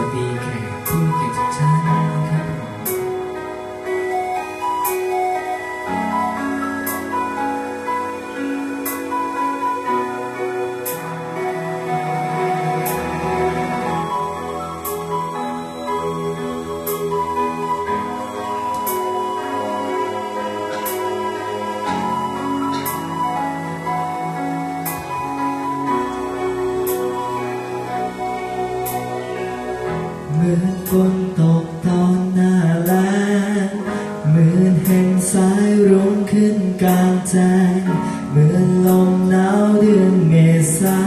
Bobby. เหมือนฝนตกตอนหน้าแล้งเหมือนเห็นสายรุ้งขึ้นกลางแจ้งเหมือนลมหนาวเดือนเมษา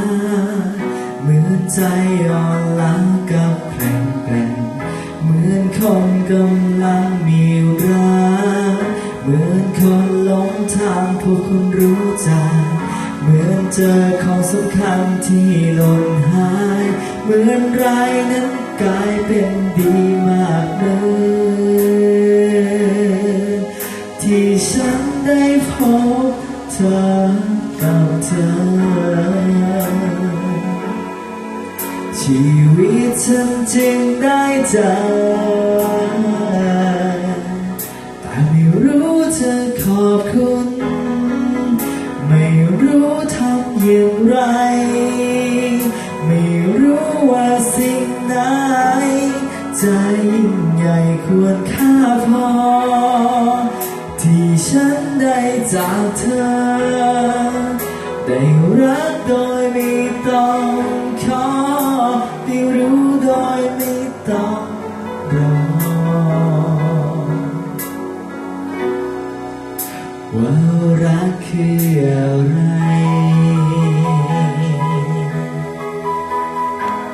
เหมือนใจอ่อนล้ากับแกร่งแกร่งเหมือนคนกำลังมีรักเหมือนคนหลงทางผู้คนรู้ใจเหมือนเจอของสำคัญที่หล่นหาย เหมือนไรนั้น เป็นดีมากเลยที่ฉันได้พบเธอกับเธอ ชีวิตฉันจึงได้เจอแต่ไม่รู้จะขอบคุณ ไม่รู้ทำอย่างไร ไม่รู้ว่าสิ่งไหน ยิ่งใหญ่ควรค่าพอ ที่ฉันได้จากเธอ ได้รักโดยไม่ต้องขอได้รู้โดยไม่ต้องรอว่ารักคืออะไร